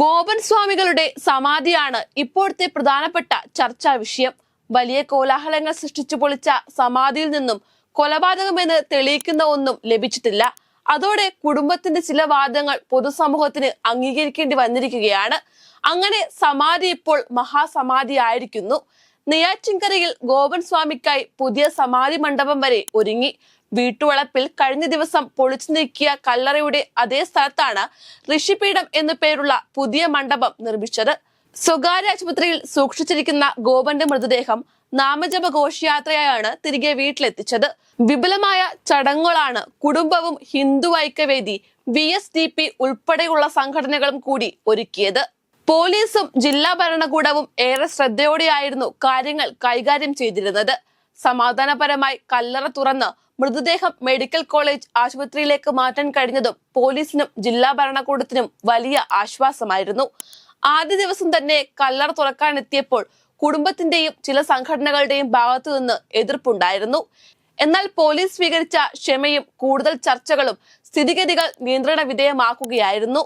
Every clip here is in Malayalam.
ഗോപൻ സ്വാമികളുടെ സമാധിയാണ് ഇപ്പോഴത്തെ പ്രധാനപ്പെട്ട ചർച്ചാ വിഷയം. വലിയ കോലാഹലങ്ങൾ സൃഷ്ടിച്ചു പൊളിച്ച സമാധിയിൽ നിന്നും കൊലപാതകമെന്ന് തെളിയിക്കുന്ന ഒന്നും ലഭിച്ചിട്ടില്ല. അതോടെ കുടുംബത്തിന്റെ ചില വാദങ്ങൾ പൊതുസമൂഹത്തിന് അംഗീകരിക്കേണ്ടി വന്നിരിക്കുകയാണ്. അങ്ങനെ സമാധി ഇപ്പോൾ മഹാസമാധി ആയിരിക്കുന്നു നെയ്യാറ്റിൻകരയിൽ ഗോപൻ സ്വാമിക്കായി പുതിയ സമാധി മണ്ഡപം വരെ ഒരുങ്ങി. വീട്ടുവളപ്പിൽ കഴിഞ്ഞ ദിവസം പൊളിച്ചു നീക്കിയ കല്ലറയുടെ അതേ സ്ഥലത്താണ് ഋഷിപീഠം എന്നു പേരുള്ള പുതിയ മണ്ഡപം നിർമ്മിച്ചത്. സ്വകാര്യ ആശുപത്രിയിൽ സൂക്ഷിച്ചിരിക്കുന്ന ഗോപന്റെ മൃതദേഹം നാമജപ ഘോഷയാത്രയായാണ് തിരികെ വീട്ടിലെത്തിച്ചത്. വിപുലമായ ചടങ്ങുകളാണ് കുടുംബവും Hindu Aikyavedi V S D P ഉൾപ്പെടെയുള്ള സംഘടനകളും കൂടി ഒരുക്കിയത്. പോലീസും ജില്ലാ ഭരണകൂടവും ഏറെ ശ്രദ്ധയോടെയായിരുന്നു കാര്യങ്ങൾ കൈകാര്യം ചെയ്തിരുന്നത്. സമാധാനപരമായി കല്ലറ തുറന്ന് മൃതദേഹം മെഡിക്കൽ കോളേജ് ആശുപത്രിയിലേക്ക് മാറ്റാൻ കഴിഞ്ഞതും പോലീസിനും ജില്ലാ ഭരണകൂടത്തിനും വലിയ ആശ്വാസമായിരുന്നു. ആദ്യ ദിവസം തന്നെ കല്ലറ തുറക്കാനെത്തിയപ്പോൾ കുടുംബത്തിന്റെയും ചില സംഘടനകളുടെയും ഭാഗത്തു നിന്ന് എതിർപ്പുണ്ടായിരുന്നു. എന്നാൽ പോലീസ് സ്വീകരിച്ച ക്ഷമയും കൂടുതൽ ചർച്ചകളും സ്ഥിതിഗതികൾ നിയന്ത്രണ വിധേയമാക്കുകയായിരുന്നു.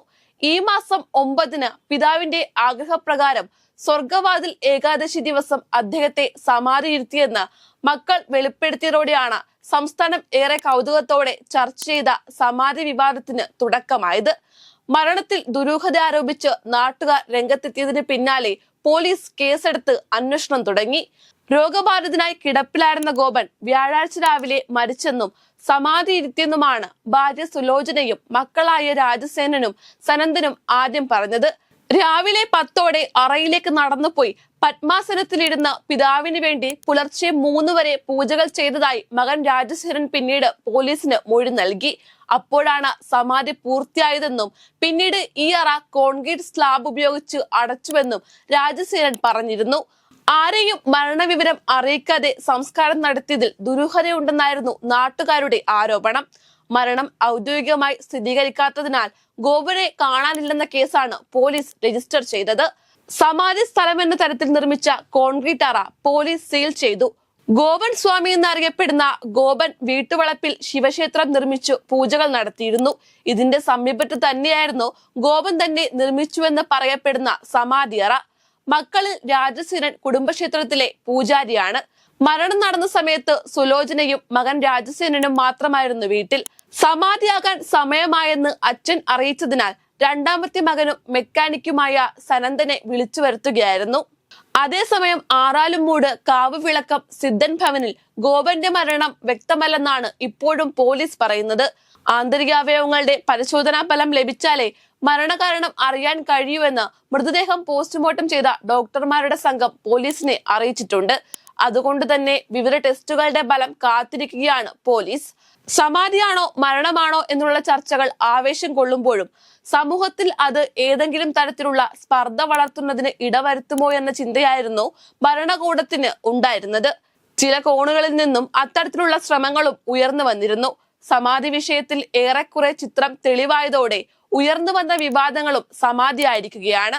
ഈ മാസം ഒമ്പതിന് പിതാവിന്റെ ആഗ്രഹപ്രകാരം സ്വർഗവാതിൽ ഏകാദശി ദിവസം അദ്ദേഹത്തെ സമാധിയിരുത്തിയെന്ന് മക്കൾ വെളിപ്പെടുത്തിയതോടെയാണ് സംസ്ഥാനം ഏറെ കൗതുകത്തോടെ ചർച്ച ചെയ്ത സമാധി വിവാദത്തിന് തുടക്കമായത്. മരണത്തിൽ ദുരൂഹത ആരോപിച്ച് നാട്ടുകാർ രംഗത്തെത്തിയതിന് പിന്നാലെ പോലീസ് കേസെടുത്ത് അന്വേഷണം തുടങ്ങി. രോഗബാധിതനായി കിടപ്പിലായിരുന്ന ഗോപൻ വ്യാഴാഴ്ച രാവിലെ മരിച്ചെന്നും സമാധി ഇരുത്തിയെന്നുമാണ് ഭാര്യ സുലോചനയും മക്കളായ രാജസേനനും സനന്ദനും ആദ്യം പറഞ്ഞത്. രാവിലെ പത്തോടെ അറയിലേക്ക് നടന്നുപോയി പത്മാസനത്തിലിരുന്ന് പിതാവിന് വേണ്ടി പുലർച്ചെ മൂന്ന് വരെ പൂജകൾ ചെയ്തതായി മകൻ രാജശേരൻ പിന്നീട് പോലീസിന് മൊഴി നൽകി. അപ്പോഴാണ് സമാധി പൂർത്തിയായതെന്നും പിന്നീട് ഈ അറ കോൺക്രീറ്റ് സ്ലാബ് ഉപയോഗിച്ച് അടച്ചുവെന്നും രാജശേരൻ പറഞ്ഞിരുന്നു. ആരെയും മരണവിവരം അറിയിക്കാതെ സംസ്കാരം നടത്തിയതിൽ ദുരൂഹതയുണ്ടെന്നായിരുന്നു നാട്ടുകാരുടെ ആരോപണം. മരണം ഔദ്യോഗികമായി സ്ഥിരീകരിക്കാത്തതിനാൽ ഗോപനെ കാണാനില്ലെന്ന കേസാണ് പോലീസ് രജിസ്റ്റർ ചെയ്തത്. സമാധി സ്ഥലം എന്ന തരത്തിൽ നിർമ്മിച്ച കോൺക്രീറ്റ് അറ പോലീസ് സീൽ ചെയ്തു. ഗോപൻ സ്വാമി എന്നറിയപ്പെടുന്ന ഗോപൻ വീട്ടുവളപ്പിൽ ശിവക്ഷേത്രം നിർമ്മിച്ചു പൂജകൾ നടത്തിയിരുന്നു. ഇതിന്റെ സമീപത്ത് തന്നെയായിരുന്നു ഗോപൻ തന്നെ നിർമ്മിച്ചുവെന്ന് പറയപ്പെടുന്ന സമാധി അറ. മക്കളിൽ രാജസിരൻ കുടുംബക്ഷേത്രത്തിലെ പൂജാരിയാണ്. മരണം നടന്ന സമയത്ത് സുലോചനയും മകൻ രാജസേനനും മാത്രമായിരുന്നു വീട്ടിൽ. സമാധിയാകാൻ സമയമായെന്ന് അച്ഛൻ അറിയിച്ചതിനാൽ രണ്ടാമത്തെ മകനും മെക്കാനിക്കുമായ സനന്ദനെ വിളിച്ചു വരുത്തുകയായിരുന്നു. അതേസമയം ആറാലുംമൂട് കാവ് വിളക്കം സിദ്ധൻ ഭവനിൽ ഗോപന്റെ മരണം വ്യക്തമല്ലെന്നാണ് ഇപ്പോഴും പോലീസ് പറയുന്നത്. ആന്തരികാവയവങ്ങളുടെ പരിശോധനാ ഫലം ലഭിച്ചാലേ മരണകാരണം അറിയാൻ കഴിയൂവെന്ന് മൃതദേഹം പോസ്റ്റ്മോർട്ടം ചെയ്ത ഡോക്ടർമാരുടെ സംഘം പോലീസിനെ അറിയിച്ചിട്ടുണ്ട്. അതുകൊണ്ട് തന്നെ വിവിധ ടെസ്റ്റുകളുടെ ഫലം കാത്തിരിക്കുകയാണ് പോലീസ്. സമാധിയാണോ മരണമാണോ എന്നുള്ള ചർച്ചകൾ ആവേശം കൊള്ളുമ്പോഴും സമൂഹത്തിൽ അത് ഏതെങ്കിലും തരത്തിലുള്ള സ്പർദ്ധ വളർത്തുന്നതിന് ഇടവരുത്തുമോ എന്ന ചിന്തയായിരുന്നു ഭരണകൂടത്തിന് ഉണ്ടായിരുന്നത്. ചില കോണുകളിൽ നിന്നും അത്തരത്തിലുള്ള ശ്രമങ്ങളും ഉയർന്നു വന്നിരുന്നു. സമാധി വിഷയത്തിൽ ഏറെക്കുറെ ചിത്രം തെളിവായതോടെ ഉയർന്നു വന്ന വിവാദങ്ങളും സമാധിയായിരിക്കുകയാണ്.